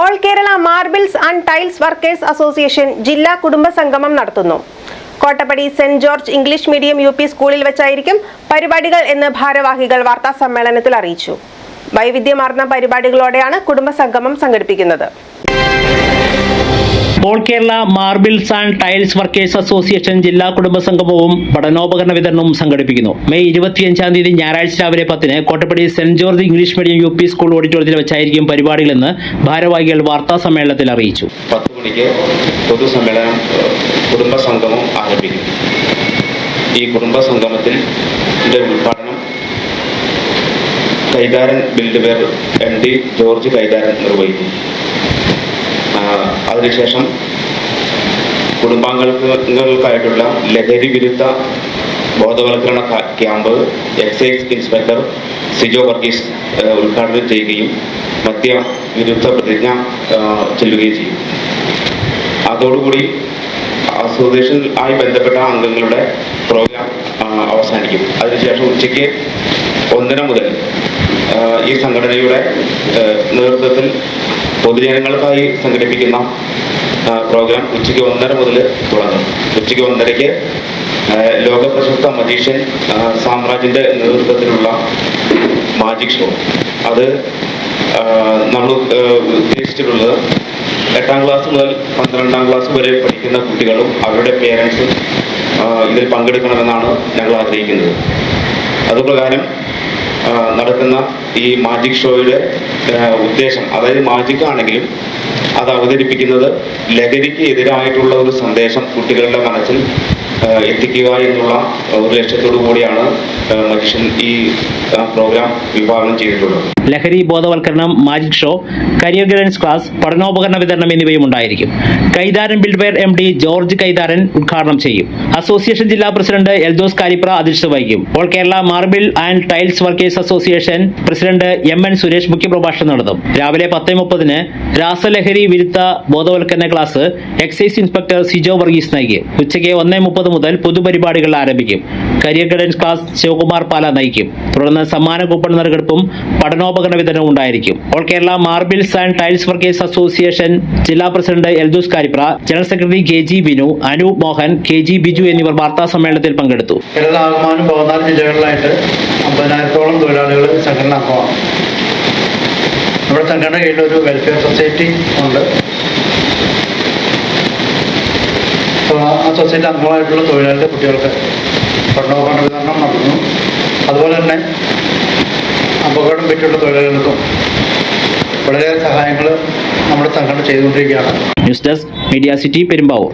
All Kerala marbles and tiles workers association ജില്ലാ കുടുംബ സംഗമം നടത്തുന്നു. Kottappady Saint George English medium U സ്കൂളിൽ വെച്ചായിരിക്കും പരിപാടികൾ എന്ന് ഭാരവാഹികൾ വാർത്താ സമ്മേളനത്തിൽ അറിയിച്ചു. വൈവിധ്യമാർന്ന പരിപാടികളോടെയാണ് കുടുംബ സംഗമം സംഘടിപ്പിക്കുന്നത്. All Kerala marbles and tiles workers association ജില്ലാ കുടുംബ സംഗമവും പഠനോപകരണ വിതരണവും സംഘടിപ്പിക്കുന്നു. മെയ് ഇരുപത്തിയഞ്ചാം തീയതി ഞായറാഴ്ച രാവിലെ പത്തിന് Kottappady Saint George English medium U P school ഓഡിറ്റോറിയത്തിൽ വെച്ചായിരിക്കും പരിപാടികളെന്ന് ഭാരവാഹികൾ വാർത്താ സമ്മേളനത്തിൽ അറിയിച്ചു. പത്ത് മണിക്ക് പൊതുസമ്മേളനം കുടുംബ സംഗമം ആരംഭിക്കും. ഈ കുടുംബ സംഗമത്തിൽ ഉദ്ഘാടനം Kaitharan buildware M D George Kaitharan നിർവഹിക്കും. അതിനുശേഷം കുടുംബാംഗങ്ങൾക്കായിട്ടുള്ള ലഹരി വിരുദ്ധ ബോധവൽക്കരണ camp excise inspector Sijo Varghese ഉദ്ഘാടനം ചെയ്യുകയും മദ്യ വിരുദ്ധ പ്രതിജ്ഞ ചെല്ലുകയും ചെയ്യും. അതോടുകൂടി അസോസിയേഷൻ ആയി ബന്ധപ്പെട്ട അംഗങ്ങളുടെ പ്രോഗ്രാം അവസാനിക്കും. അതിനുശേഷം ഉച്ചയ്ക്ക് ഒന്നര മുതൽ ഈ സംഘടനയുടെ നേതൃത്വത്തിൽ പൊതുജനങ്ങൾക്കായി സംഘടിപ്പിക്കുന്ന പ്രോഗ്രാം ഉച്ചയ്ക്ക് ഒന്നര മുതൽ തുടങ്ങും ഉച്ചയ്ക്ക് ഒന്നരയ്ക്ക് ലോക പ്രശസ്ത മജീഷ്യൻ സാമ്രാജിന്റെ നേതൃത്വത്തിലുള്ള മാജിക് ഷോ. അത് നമ്മൾ ഉദ്ദേശിച്ചിട്ടുള്ളത് എട്ടാം ക്ലാസ് മുതൽ പന്ത്രണ്ടാം ക്ലാസ് വരെ പഠിക്കുന്ന കുട്ടികളും അവരുടെ പേരൻസും ഇതിൽ പങ്കെടുക്കണമെന്നാണ് ഞങ്ങൾ ആഗ്രഹിക്കുന്നത്. അതുപ്രകാരം നടക്കുന്ന ഈ മാജിക് ഷോയുടെ ഉദ്ദേശം അതായത് മാജിക് ആണെങ്കിലും അത് അവതരിപ്പിക്കുന്നത് ലഹരിക്ക് എതിരായിട്ടുള്ള ഒരു സന്ദേശം കുട്ടികളുടെ മനസ്സിൽ എത്തിക്കുക എന്നുള്ള ഒരു ലക്ഷ്യത്തോടു കൂടിയാണ് മനുഷ്യൻ ഈ പ്രോഗ്രാം വിഭാവനം ചെയ്തിട്ടുള്ളത്. ലഹരി ബോധവൽക്കരണം magic show career guidance class പഠനോപകരണ വിതരണം എന്നിവയും ഉണ്ടായിരിക്കും. Kaitharan buildware M D George Kaitharan ഉദ്ഘാടനം ചെയ്യും. അസോസിയേഷൻ ജില്ലാ പ്രസിഡന്റ് എൽദോസ് കാരിപ്ര അധ്യക്ഷത വഹിക്കും. All Kerala marble and tiles workers association president M N Suresh മുഖ്യപ്രഭാഷണം നടത്തും. രാവിലെ പത്ത് മുപ്പതിന് രാസലഹരി വിരുദ്ധ ബോധവൽക്കരണ class excise inspector Sijo Varghese നൽകി. ഉച്ചയ്ക്ക് ഒന്നേ മുപ്പത് മുതൽ പൊതുപരിപാടികൾ ആരംഭിക്കും. Career guidance class Sivakumar Pala നയിക്കും. തുടർന്ന് സമ്മാന കൂപ്പൺ നറുക്കെടുപ്പും പഠനോപകരണ വിതരണവും ഉണ്ടായിരിക്കും. All Kerala marbles and tiles workers association ജില്ലാ president Eldhose Karipra general secretary K G Binu Anoop Mohan K G Biju എന്നിവർ വാർത്താ സമ്മേളനത്തിൽ പങ്കെടുത്തു. കേരളാകമാനം പതിനാല് ജില്ലകളിലായിട്ട് തൊഴിലാളികൾ സംഘടന അംഗമാണ്. നമ്മുടെ സംഘടന കീഴിൽ ഒരു വെൽഫെയർ സൊസൈറ്റി ഉണ്ട്. അപ്പോൾ ആ സൊസൈറ്റി അംഗങ്ങളായിട്ടുള്ള തൊഴിലാളിയുടെ കുട്ടികൾക്ക് പഠനോപകരണ വിതരണം നടന്നു അതുപോലെ തന്നെ അപകടം പറ്റിയുള്ള തൊഴിലാളികൾക്കും വളരെ സഹായങ്ങൾ നമ്മുടെ സംഘടന ചെയ്തുകൊണ്ടിരിക്കുകയാണ്. News desk media city Perumbavoor.